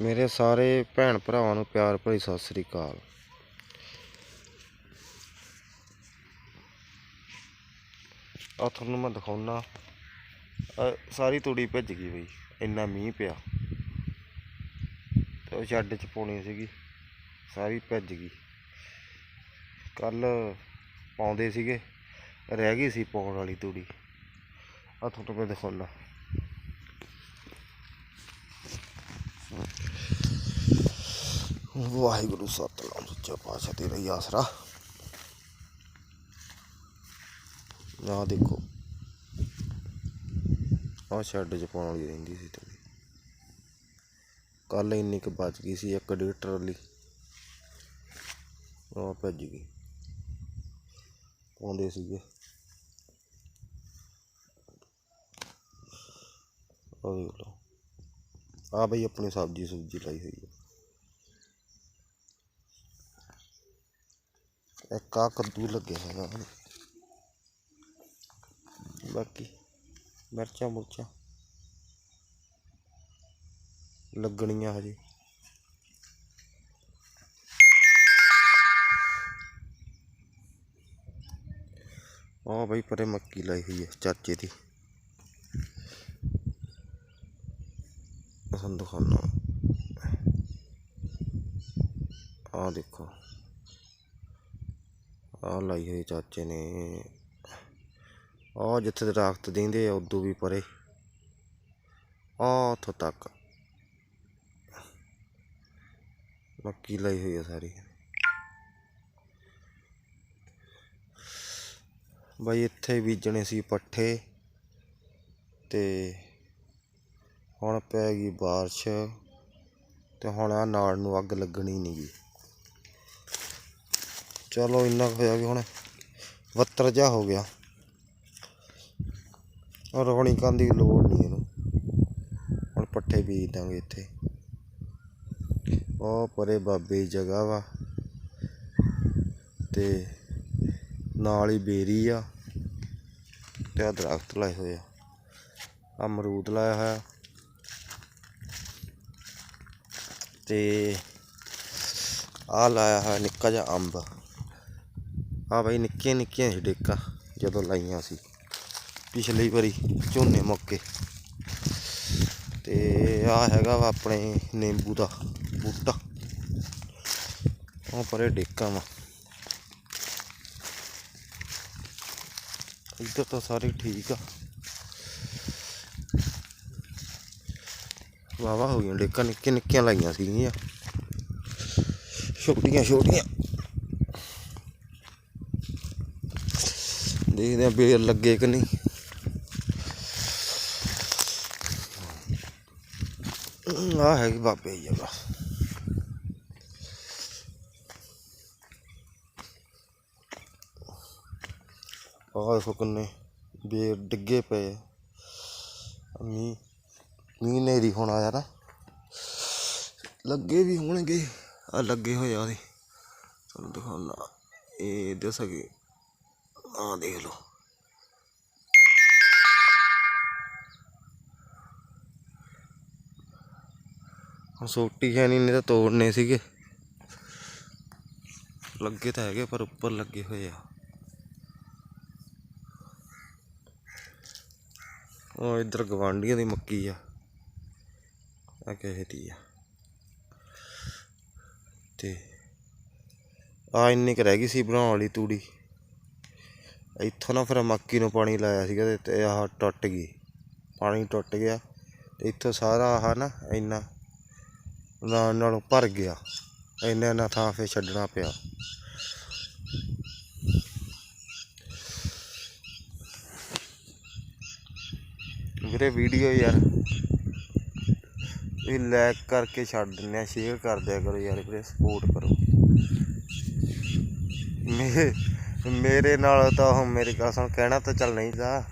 ਮੇਰੇ ਸਾਰੇ ਭੈਣ ਭਰਾਵਾਂ ਨੂੰ ਪਿਆਰ ਭਰੀ ਸਤਿ ਸ੍ਰੀ ਅਕਾਲ। ਆ ਤੁਹਾਨੂੰ ਮੈਂ ਦਿਖਾਉਣਾ ਸਾਰੀ ਤੂੜੀ ਭਿੱਜ ਗਈ ਬਈ, ਇੰਨਾ ਮੀਂਹ ਪਿਆ। ਤੇ ਉਹ ਛੱਡ ਚ ਪਾਉਣੀ ਸੀਗੀ, ਸਾਰੀ ਭਿੱਜ ਗਈ। ਕੱਲ ਪਾਉਂਦੇ ਸੀਗੇ, ਰਹਿ ਗਈ ਸੀ ਪਾਉਣ ਵਾਲੀ ਤੂੜੀ। ਆ ਤੁਹਾਨੂੰ ਮੈਂ ਦਿਖਾਉਣਾ ਵਾਹਿਗੁਰੂ ਸਤਿਨਾਮ, ਸੱਚਾ ਪਾਤਸ਼ਾਹ ਤੇਰਾ ਹੀ ਆਸਰਾ। ਆ ਦੇਖੋ। ਆ ਸ਼ੈੱਡ ਚ ਪਾਉਣ ਵਾਲੀ ਰਹਿੰਦੀ ਸੀ ਤੂੜੀ ਕੱਲ ਇੰਨੀ ਕੁ ਬਚ ਗਈ ਸੀ, ਇੱਕ ਡੇਢ ਟਰਾਲੀ। ਉਹ ਭੱਜ ਗਈ। ਪਾਉਂਦੇ ਸੀਗੇ। ਉਹ ਦੇਖ ਲਓ। ਆ ਬਈ ਆਪਣੀ ਸਬਜ਼ੀ ਸੁਬਜ਼ੀ ਲਾਈ ਹੋਈ ਹੈ ਇੱਕ ਆ ਕੱਦੂ ਲੱਗਿਆ ਹੈਗਾ ਬਾਕੀ ਮਿਰਚਾਂ ਮੁਰਚਾਂ ਲੱਗਣੀਆਂ ਹਜੇ। ਆ ਬਈ ਪਰੇ ਮੱਕੀ ਲਾਈ ਹੋਈ ਹੈ ਚਾਚੇ ਦੀ। ਤੁਹਾਨੂੰ ਦਿਖਾਉਣਾ। ਆ ਦੇਖੋ। ਆਹ ਲਾਈ ਹੋਈ ਚਾਚੇ ਨੇ। ਆਹ ਜਿੱਥੇ ਦਰਖਤ ਦਿੰਦੇ ਆ, ਉਦੋਂ ਵੀ ਪਰੇ। ਆ ਉੱਥੋਂ ਤੱਕ। ਮੱਕੀ ਲਾਈ ਹੋਈ ਆ ਸਾਰੀ। ਬਾਈ ਇੱਥੇ ਬੀਜਣੇ ਸੀ ਪੱਠੇ ਤੇ ਹੁਣ ਪੈ ਗਈ ਬਾਰਿਸ਼ ਤੇ ਹੁਣ ਆ ਨਾੜ ਨੂੰ ਅੱਗ ਲੱਗਣੀ ਨਹੀਂ ਗੀ ਚਲੋ ਇੰਨਾ ਕੁ ਹੋਇਆ ਕਿ ਹੁਣ ਵੱਤਰ ਜਾ ਹੋ ਗਿਆ। ਰੋਣੀ ਕਰਨ ਦੀ ਲੋੜ ਨਹੀਂ ਇਹਨੂੰ। ਹੁਣ ਪੱਠੇ ਬੀਜ ਦਾਂਗੇ ਇੱਥੇ। ਉਹ ਪਰੇ ਬਾਬੇ ਦੀ ਜਗ੍ਹਾ ਵਾ। ਤੇ ਨਾਲ ਹੀ ਬੇਰੀ ਆ। ਤੇ ਆ ਦਰਖਤ ਲਾਏ ਹੋਏ ਆ। ਅਮਰੂਦ ਲਾਇਆ ਹੋਇਆ। ਤੇ ਆ ਲਾਇਆ ਹੋਇਆ ਨਿੱਕਾ ਜਿਹਾ ਅੰਬ। ਆ ਬਈ ਨਿੱਕੀਆਂ ਨਿੱਕੀਆਂ ਸੀ ਡੇਕਾਂ ਜਦੋਂ ਲਾਈਆਂ ਸੀ, ਪਿਛਲੀ ਵਾਰੀ ਝੋਨੇ ਮੌਕੇ। ਤੇ ਆ ਹੈਗਾ ਵਾ ਆਪਣੇ ਨਿੰਬੂ ਦਾ ਬੂਟਾ। ਉਹ ਪਰੇ ਡੇਕਾਂ ਵਾ। ਇੱਧਰ ਤਾਂ ਸਾਰੇ ਠੀਕ ਆ। ਵਾਵਾ ਹੋ ਗਈਆਂ ਡੇਕਾਂ, ਨਿੱਕੀਆਂ ਨਿੱਕੀਆਂ ਲਾਈਆਂ ਸੀਗੀਆਂ। ਛੋਟੀਆਂ ਛੋਟੀਆਂ ਦੇਖਦੇ ਆ ਬੇਰ ਲੱਗੇ ਕਿ ਨਹੀਂ। ਆ ਹੈਗੀ ਬਾਬੇ ਦੀ ਜਗ੍ਹਾ। ਆਹ ਦੇਖੋ ਕਿੰਨੇ ਬੇਰ ਡਿੱਗੇ ਪਏ ਆ। ਮੀਂਹ ਮੀਂਹ ਨੇਰੀ ਹੁਣ ਆਇਆ ਲੱਗੇ ਵੀ ਹੋਣਗੇ ਆ ਲੱਗੇ ਹੋਏ ਆ ਉਹਦੇ। ਤੁਹਾਨੂੰ ਦਿਖਾਉਣਾ ਇਹ ਦੱਸਾਂਗੇ ਆ ਦੇਖ ਲਓ। ਹੁਣ ਸੋਟੀ ਹੈ ਨਹੀਂ ਨਹੀਂ ਤਾਂ ਤੋੜਨੇ ਸੀਗੇ। ਲੱਗੇ ਤਾਂ ਹੈਗੇ, ਪਰ ਉੱਪਰ ਲੱਗੇ ਹੋਏ ਆ। ਉਹ ਇੱਧਰ ਗਵਾਂਡੀਆਂ ਦੀ ਮੱਕੀ ਆ। ਆ ਕਿਸੇ ਦੀ ਆ। ਤੇ ਆ ਇੰਨੀ ਕੁ ਰਹਿ ਗਈ ਸੀ, ਬਣਾਉਣ ਵਾਲੀ ਤੂੜੀ। ਇੱਥੋਂ ਨਾ ਫਿਰ ਮੱਕੀ ਨੂੰ ਪਾਣੀ ਲਾਇਆ ਸੀਗਾ ਤੇ- ਆਹ ਟੁੱਟ ਗਈ। ਪਾਣੀ ਟੁੱਟ ਗਿਆ ਤੇ ਇੱਥੋਂ ਸਾਰਾ ਆਹ ਨਾ ਇੰਨਾ ਨਾਲ ਨਾਲੋਂ ਭਰ ਗਿਆ। ਇੰਨਾ ਇੰਨਾ ਥਾਂ ਫੇ ਛੱਡਣਾ ਪਿਆ। ਵੀਰੇ ਵੀਡੀਓ ਯਾਰ ਵੀ ਲਾਈਕ ਕਰਕੇ ਛੱਡ ਦਿੰਦੇ ਆ ਸ਼ੇਅਰ ਕਰ ਦਿਆ ਕਰੋ ਯਾਰ ਵੀਰੇ ਸਪੋਰਟ ਕਰੋ। ਮੇਰੇ ਮੇਰੇ ਨਾਲ ਤਾਂ ਉਹ ਮੇਰੇ ਕਸਮ ਕਹਿਣਾ ਤਾਂ ਚੱਲ ਨਹੀਂ ਦਾ।